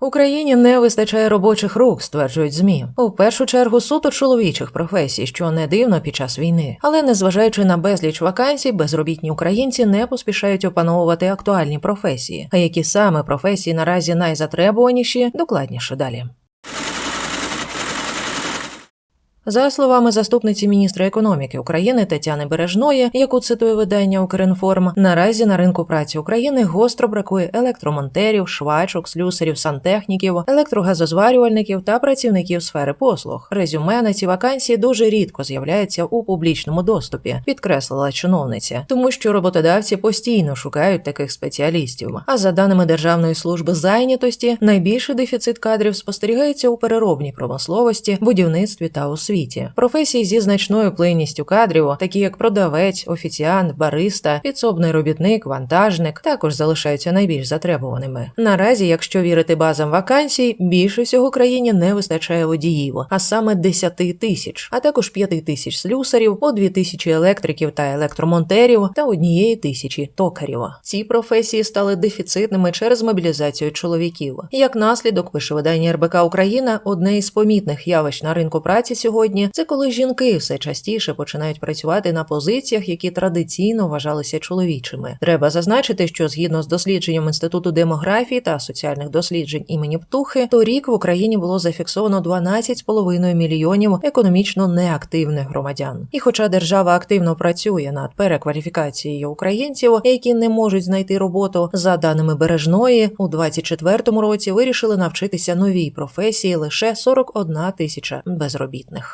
Україні не вистачає робочих рук, стверджують змі. У першу чергу суто чоловічих професій, що не дивно під час війни. Але незважаючи на безліч вакансій, безробітні українці не поспішають опановувати актуальні професії. А які саме професії наразі найзатребуваніші, докладніше далі. За словами заступниці міністра економіки України Тетяни Бережної, яку цитує видання Укрінформ, наразі на ринку праці України гостро бракує електромонтерів, швачок, слюсарів, сантехніків, електрогазозварювальників та працівників сфери послуг. Резюме на ці вакансії дуже рідко з'являється у публічному доступі, підкреслила чиновниця, тому що роботодавці постійно шукають таких спеціалістів. А за даними Державної служби зайнятості, найбільший дефіцит кадрів спостерігається у переробній промисловості, будівництві та освіті. Професії зі значною плинністю кадрів, такі як продавець, офіціант, бариста, підсобний робітник, вантажник, також залишаються найбільш затребуваними. Наразі, якщо вірити базам вакансій, більше всього країні не вистачає водіїв, а саме 10 тисяч, а також 5 тисяч слюсарів, по 2 тисячі електриків та електромонтерів та однієї тисячі токарів. Ці професії стали дефіцитними через мобілізацію чоловіків. Як наслідок, пише видання РБК Україна, одне із помітних явищ на ринку праці сьогодні це коли жінки все частіше починають працювати на позиціях, які традиційно вважалися чоловічими. Треба зазначити, що згідно з дослідженням інституту демографії та соціальних досліджень імені Птухи, торік в Україні було зафіксовано 12,5 мільйонів економічно неактивних громадян. І хоча держава активно працює над перекваліфікацією українців, які не можуть знайти роботу, за даними бережної, у 2024 році вирішили навчитися новій професії лише 41 тисяча безробітних.